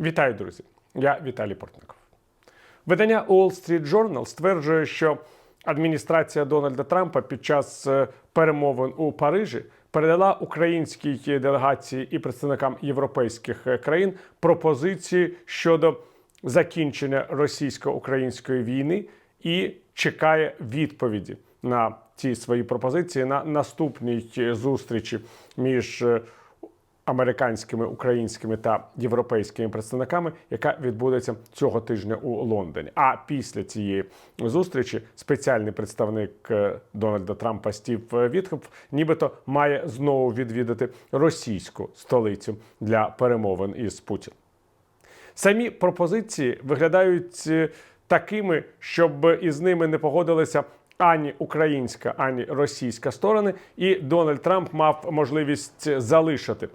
Вітаю, друзі! Я Віталій Портников. Видання Wall Street Journal стверджує, що адміністрація Дональда Трампа під час е, перемовин у Парижі передала українській делегації і представникам європейських е, країн пропозиції щодо закінчення російсько-української війни і чекає відповіді на ці свої пропозиції на наступній е, зустрічі між американськими, українськими та європейськими представниками, яка відбудеться цього тижня у Лондоні. А після цієї зустрічі спеціальний представник е, Дональда Трампа Стів Вітхоф нібито має знову відвідати російську столицю для перемовин із Путіним. Самі пропозиції виглядають е, такими, щоб із ними не погодилися ані українська, ані російська сторони, і Дональд Трамп мав можливість залишити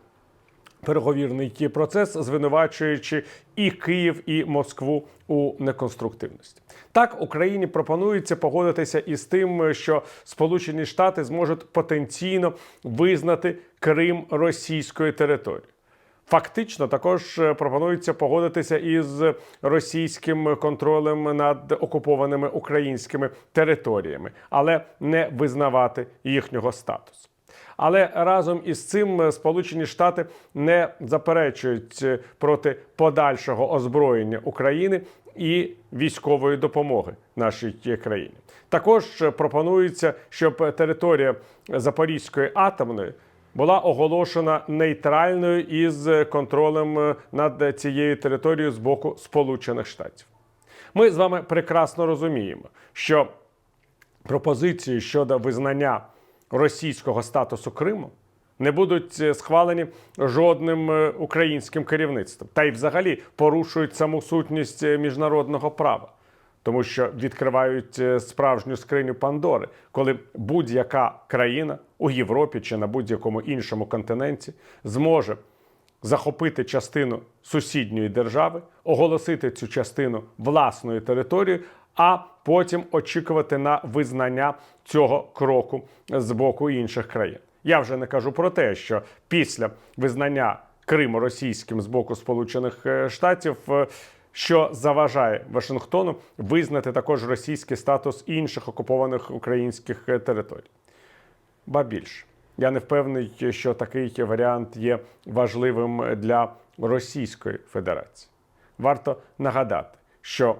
переговірний процес, звинувачуючи і Київ, і Москву у неконструктивності. Так Україні пропонується погодитися із тим, що Сполучені Штати зможуть потенційно визнати Крим російською територією. Фактично, також е, пропонується погодитися із російським контролем над окупованими українськими територіями, але не визнавати їхнього статусу. Але разом із цим е, Сполучені Штати не заперечують е, проти подальшого озброєння України і військової допомоги нашій країні. Також е, пропонується, щоб територія Запорізької атомної була оголошена нейтральною із контролем над цією територією з боку Сполучених Штатів. Ми з вами прекрасно розуміємо, що пропозиції щодо визнання російського статусу Криму не будуть е, схвалені жодним е, українським керівництвом, та й взагалі порушують саму сутність е, міжнародного права. Тому що відкривають справжню скриню Пандори, коли будь-яка країна у Європі чи на будь-якому іншому континенті зможе захопити частину сусідньої держави, оголосити цю частину власною територією, а потім очікувати на визнання цього кроку з боку інших країн. Я вже не кажу про те, що після визнання Криму російським з боку Сполучених е, Штатів. е, Що заважає Вашингтону визнати також російський статус інших окупованих українських е, територій. Ба більше, я не впевнений, що такий варіант є важливим для Російської Федерації. Варто нагадати, що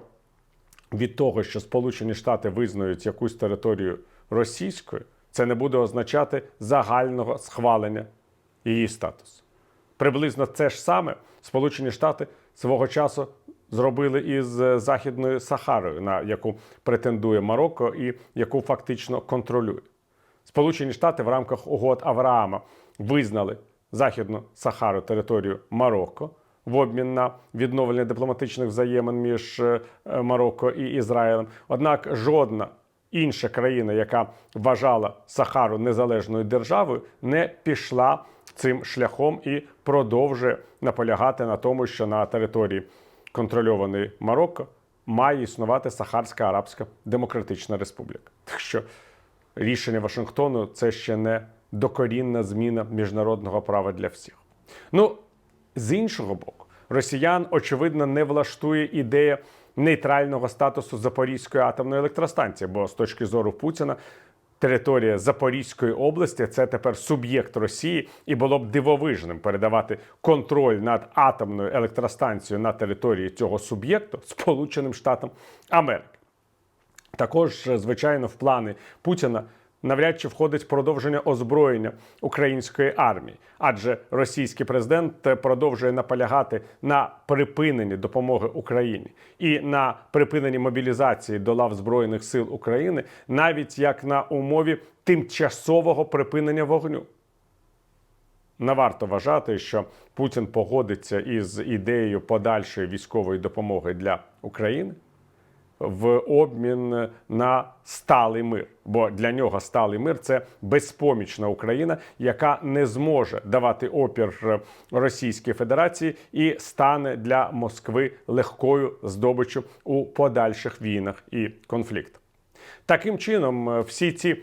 від того, що Сполучені Штати визнають якусь територію російською, це не буде означати загального схвалення її статусу. Приблизно це ж саме Сполучені Штати свого часу зробили із е, Західною Сахарою, на яку претендує Марокко і яку фактично контролює. Сполучені Штати в рамках угод Авраама визнали Західну Сахару територію Марокко в обмін на відновлення дипломатичних взаємин між е, е, Марокко і Ізраїлем. Однак жодна інша країна, яка вважала Сахару незалежною державою, не пішла цим шляхом і продовжує наполягати на тому, що на території контрольованої Марокко має існувати Сахарська Арабська Демократична Республіка. Так що рішення Вашингтону це ще не докорінна зміна міжнародного права для всіх. Ну, з іншого боку, росіян очевидно не влаштує ідея нейтрального статусу Запорізької атомної електростанції, бо з точки зору Путіна. Територія Запорізької області це тепер суб'єкт Росії, і було б дивовижним передавати контроль над атомною електростанцією на території цього суб'єкту Сполученим Штатам Америки. Також, е, звичайно, в плани Путіна навряд чи входить продовження озброєння української армії, адже російський президент продовжує наполягати на припиненні допомоги Україні і на припиненні мобілізації до лав збройних сил України, навіть як на умові тимчасового припинення вогню. Не варто вважати, що Путін погодиться із ідеєю подальшої військової допомоги для України в обмін на сталий мир. Бо для нього сталий мир це безпомічна Україна, яка не зможе давати опір Російській Федерації і стане для Москви легкою здобиччю у подальших війнах і конфліктах. Таким чином, е, всі ці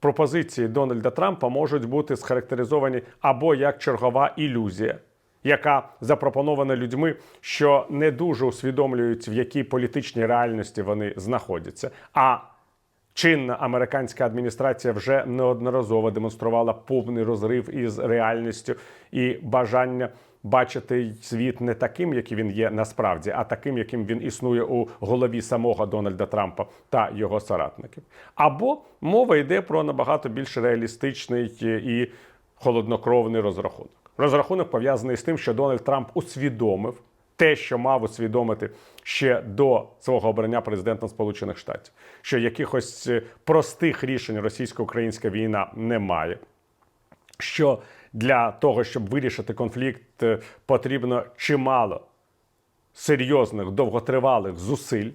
пропозиції Дональда Трампа можуть бути схарактеризовані або як чергова ілюзія, яка запропонована людьми, що не дуже усвідомлюють, в якій політичній реальності вони знаходяться. А чинна американська адміністрація вже неодноразово демонструвала повний розрив із реальністю і бажання бачити світ не таким, яким він є насправді, а таким, яким він існує у голові самого Дональда Трампа та його соратників. Або мова йде про набагато більш реалістичний і холоднокровний розрахунок. Розрахунок пов'язаний з тим, що Дональд Трамп усвідомив те, що мав усвідомити ще до свого обрання президентом Сполучених Штатів, що якихось е, простих рішень російсько-українська війна немає. Що для того, щоб вирішити конфлікт, е, потрібно чимало серйозних довготривалих зусиль,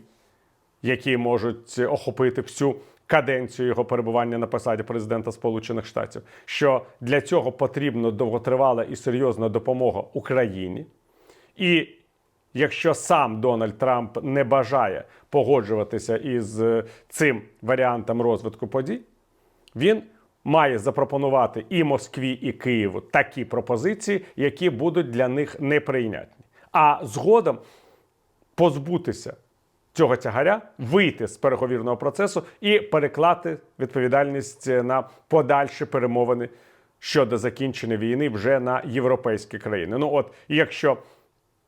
які можуть охопити всю каденцію його перебування на посаді президента Сполучених Штатів. Що для цього потрібно довготривала і серйозна допомога Україні. І якщо сам Дональд Трамп не бажає погоджуватися із е, цим варіантом розвитку подій, він має запропонувати і Москві, і Києву такі пропозиції, які будуть для них неприйнятні. А згодом позбутися цього тягаря, вийти з переговірного процесу і переклати відповідальність на подальші перемовини щодо закінчення війни вже на європейські країни. Ну от, якщо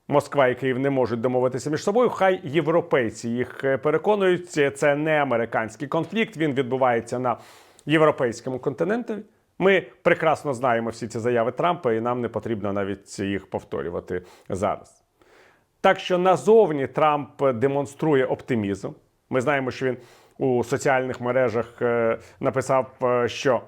Москва і Київ не можуть домовитися між собою. Хай європейці їх е, переконують. Це не американський конфлікт. Він відбувається на європейському континенті. Ми прекрасно знаємо всі ці заяви Трампа, і нам не потрібно навіть їх повторювати зараз. Так що назовні Трамп демонструє оптимізм. Ми знаємо, що він у соціальних мережах е, написав, е, що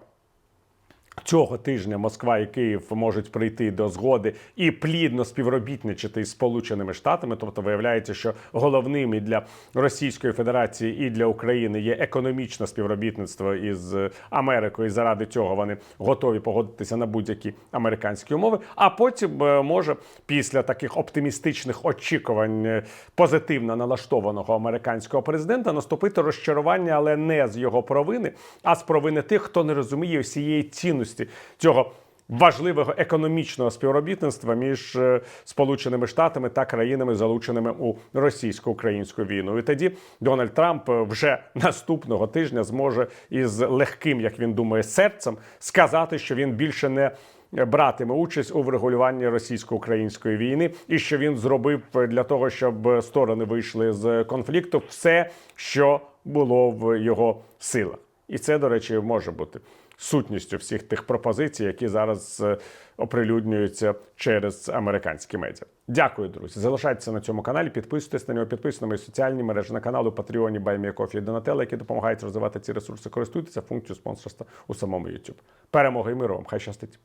Цього тижня Москва і Київ можуть прийти до згоди і плідно співробітничати із Сполученими Штатами. Тобто, виявляється, що головним і для Російської Федерації і для України є економічне співробітництво із Америкою. І заради цього вони готові погодитися на будь-які американські умови. А потім е, може після таких оптимістичних очікувань е, позитивно налаштованого американського президента наступити розчарування, але не з його провини, а з провини тих, хто не розуміє всієї цінності цього важливого економічного співробітництва між е, Сполученими Штатами та країнами, залученими у російсько-українську війну. І тоді Дональд Трамп е, вже наступного тижня зможе із легким, як він думає, серцем сказати, що він більше не братиме участь у врегулюванні російсько-української війни, і що він зробив для того, щоб сторони вийшли з конфлікту, все, що було в його силах. І це, до речі, може бути сутністю всіх тих пропозицій, які зараз е, оприлюднюються через американські медіа. Дякую, друзі. Залишайтеся на цьому каналі, підписуйтесь на нього, підписуйтесь на мої соціальні мережі на каналу Патреоні Байміякофі і Донателла, які допомагають розвивати ці ресурси. Користуйтеся функцією спонсорства у самому YouTube. Перемоги і миру вам! Хай щастить!